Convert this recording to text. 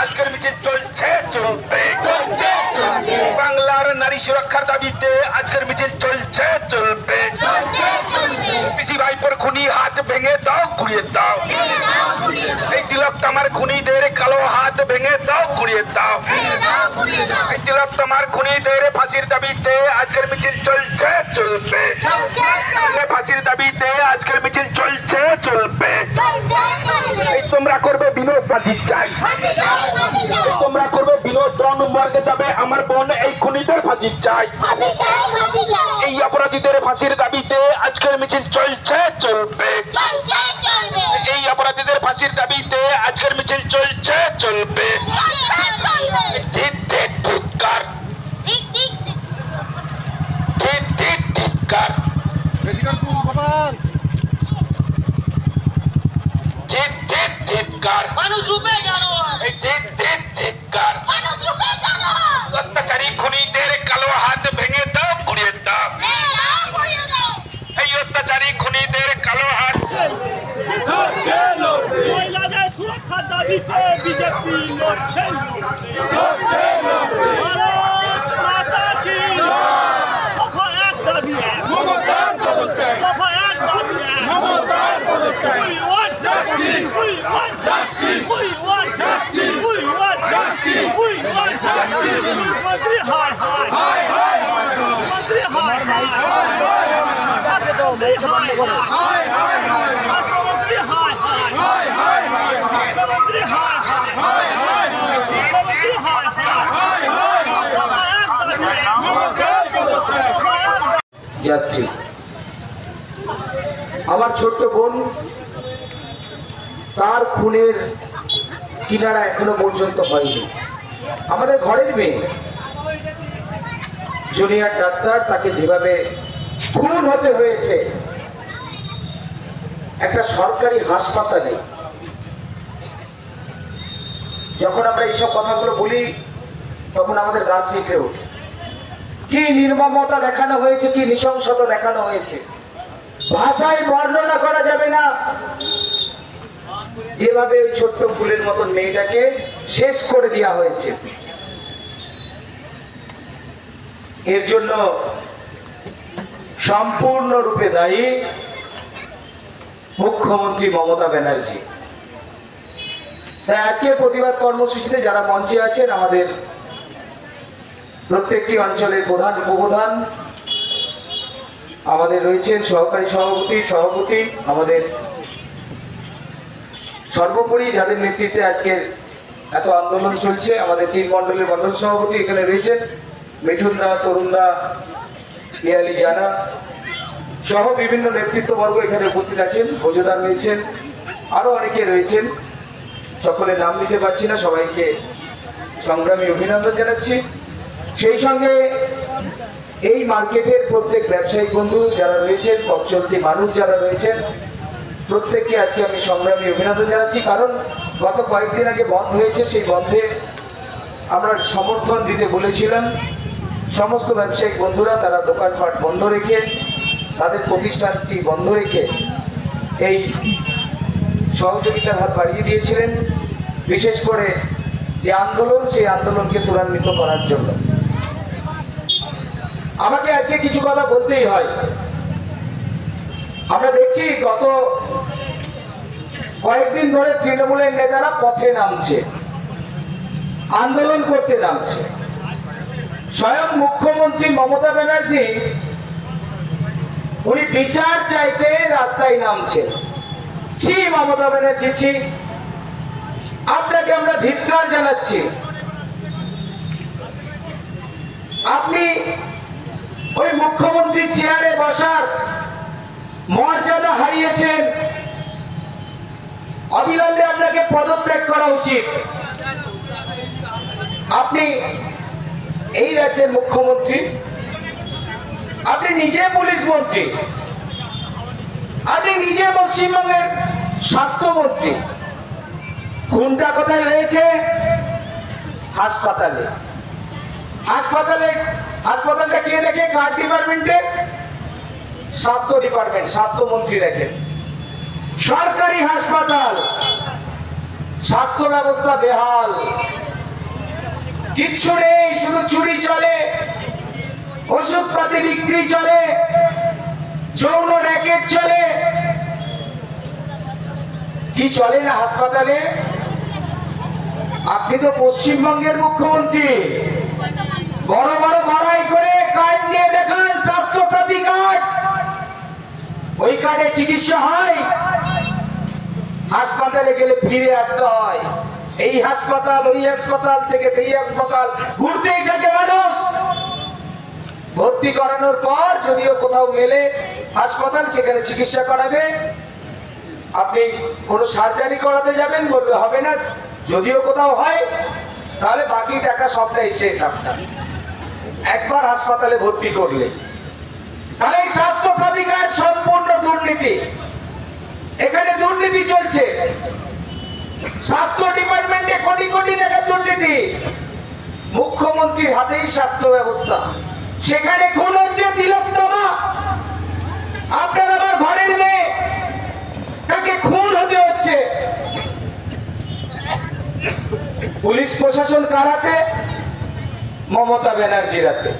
আজকের মিছিল চলছে চলবে। বাংলার নারী সুরক্ষার দাবিতে আজকের মিছিল চলছে চলবে। পিসি ভাইপোর খুনি হাত ভেঙে দাও ঘুরিয়ে দাও। তামার খুনিদের কালো হাত ভেঙে দাও ঘুরিয়ে দাও। তিলক তামার খুনিদের ফাঁসির দাবিতে আজকের মিছিল চলছে চলবে। ফাঁসির দাবিতে আজকের মিছিল চলছে চলবে। এই তোমরা করবে বিনোদ ফাঁসি চাই তোমরা করবে বিনোদ বিনোদন মর্গে যাবে আমার বোন এই খুনিদের ফাঁসি চাই এই অপরাধীদের ফাঁসির দাবিতে আজকের মিছিল চলছে চলবে। ফাঁসির দাবিতে আজকের মিছিল চলছে। চলবে। ধিত ধিত ধিক্কার। ধিত ধিত ধিক্কার। ধিত ধিত ধিক্কার। মানুষ রূপে জানো। এই ধিত ধিত ধিক্কার। মানুষ রূপে জানো। অত্যাচারী খুনিদের কালো হাত ভেঙে দাও ঘুরিয়ে দাও এই অত্যাচারী খুনিদের কালো হাত মহিলাদের সুরক্ষার দাবিতে বিজেপি লড়ছে লড়ছে ভারত মাতা কি দফা এক দাবি এক দফা এক দাবি এক We want justice. We want justice. We want justice. We want justice. We want justice. মন্ত্রী হায় হায় মন্ত্রী হায় হায় মন্ত্রী হায় হায় রাষ্ট্রমন্ত্রী হায় হায় রাষ্ট্রমন্ত্রী হায় হায় রাষ্ট্রমন্ত্রী হায় হায় দফা এক দাবি এক। দফা এক দাবি জাস্টিস আমার ছোট্ট বোন তার খুনের কিনারা এখনও পর্যন্ত হয়নি আমাদের ঘরের মেয়ে জুনিয়র ডাক্তার তাকে যেভাবে খুন হতে হয়েছে, একটা সরকারি হাসপাতালে, যখন আমরা এইসব কথাগুলো বলি, তখন আমাদের গা শিখে ওঠে। কি নির্মমতা দেখানো হয়েছে, কি নৃশংসতা দেখানো হয়েছে। ভাষায় বর্ণনা করা যাবে না। যেভাবে ওই ছোট্ট ফুলের মতন মেয়েটাকে শেষ করে দেওয়া হয়েছে। এর জন্য সম্পূর্ণরূপে দায়ী মুখ্যমন্ত্রী মমতা ব্যানার্জি। তাই আজকের প্রতিবাদ কর্মসূচিতে যারা মঞ্চে আছেন, আমাদের প্রত্যেকটি অঞ্চলের প্রধান, উপপ্রধান, আমাদের রয়েছেন সহকারী সভাপতি সভাপতি, আমাদের সর্বোপরি যাদের নেতৃত্বে আজকের এত আন্দোলন চলছে, আমাদের তিন মণ্ডলের মণ্ডল সভাপতি এখানে রয়েছেন মিঠুন দা তরুণ দা ইয়ালি জানা সহ বিভিন্ন নেতৃত্ববর্গ এখানে উপস্থিত আছেন ভোজদা রয়েছেন, আরও অনেকে রয়েছেন। সকলের নাম নিতে পারছি না, সবাইকে সংগ্রামী অভিনন্দন জানাচ্ছি। সেই সঙ্গে এই মার্কেটের প্রত্যেক ব্যবসায়িক বন্ধু যারা রয়েছেন পথ মানুষ যারা রয়েছেন প্রত্যেককে আজকে আমি সংগ্রামী অভিনন্দন জানাচ্ছি, কারণ গত কয়েকদিন আগে বন্ধ হয়েছে, সেই বন্ধে আমরা সমর্থন দিতে বলেছিলাম। সমস্ত ব্যবসায়িক বন্ধুরা, তারা দোকানপাট বন্ধ রেখে, তাদের প্রতিষ্ঠানটি বন্ধ রেখে এই সহযোগিতার হাত বাড়িয়ে দিয়েছিলেন। বিশেষ করে যে আন্দোলন, সেই আন্দোলনকে ত্বরান্বিত করার জন্য। আমাকে আজকে কিছু কথা বলতেই হয়। আমরা দেখছি গত কয়েকদিন ধরে তৃণমূলের নেতারা পথে নামছে, আন্দোলন করতে নামছে। স্বয়ং মুখ্যমন্ত্রী মমতা ব্যানার্জি, উনি বিচার চাইতে রাস্তায় নামছে ছি, মমতা ব্যানার্জি, ছি। আপনাকে আমরা ধিক্কার জানাচ্ছি। আপনি ওই মুখ্যমন্ত্রী চেয়ারে বসার মর্যাদা হারিয়েছেন। অবিলম্বে আপনাকে পদত্যাগ করা উচিত। আপনি এই রাজ্যের মুখ্যমন্ত্রী, আপনি নিজে পুলিশ মন্ত্রী, আপনি নিজে পশ্চিমবঙ্গের স্বাস্থ্যমন্ত্রী। খুনটা কোথায় রয়েছে? হাসপাতালে। হাসপাতালে, হাসপাতালটা কে দেখে? কার ডিপার্টমেন্টে? স্বাস্থ্য ডিপার্টমেন্ট, স্বাস্থ্যমন্ত্রী দেখেন। সরকারি হাসপাতাল, স্বাস্থ্য ব্যবস্থা বেহাল। কিচ্ছু নেই, শুধু চুরি চলে, ওষুধপাতি বিক্রি চলে, যৌন র্যাকেট চলে। কি চলে না হাসপাতালে? আপনি তো পশ্চিমবঙ্গের মুখ্যমন্ত্রী। বড় বড় বড়াই করে কার্ড নিয়ে দেখান ওই কার্ডে চিকিৎসা হয়। হাসপাতালে গেলে ফিরে আসতে হয়। এই হাসপাতাল, ওই হাসপাতাল থেকে সেই হাসপাতাল ঘুরতেই থাকে মানুষ। ভর্তি করানোর পর যদিও কোথাও মেলে হাসপাতাল, সেখানে চিকিৎসা করাবে। আপনি কোনো সার্জারি করাতে যাবেন বলবে হবে না। যদিও কোথাও হয়, তাহলে বাকি টাকা সবটাই শেষ আপনার। একবার হাসপাতালে ভর্তি করলে। তাহলে স্বাস্থ্য সাথী কার্ড সম্পূর্ণ দুর্নীতি। এখানে দুর্নীতি চলছে। স্বাস্থ্য ডিপার্টমেন্টে কোটি কোটি টাকা দুর্নীতি। মুখ্যমন্ত্রীর হাতেই স্বাস্থ্য ব্যবস্থা। সেখানে খুন হচ্ছে তিলোত্তমা আপনার আমার ঘরের মেয়ে। তাকে খুন হতে হচ্ছে। পুলিশ প্রশাসন কারাতে মমতা ব্যানার্জির হাতে।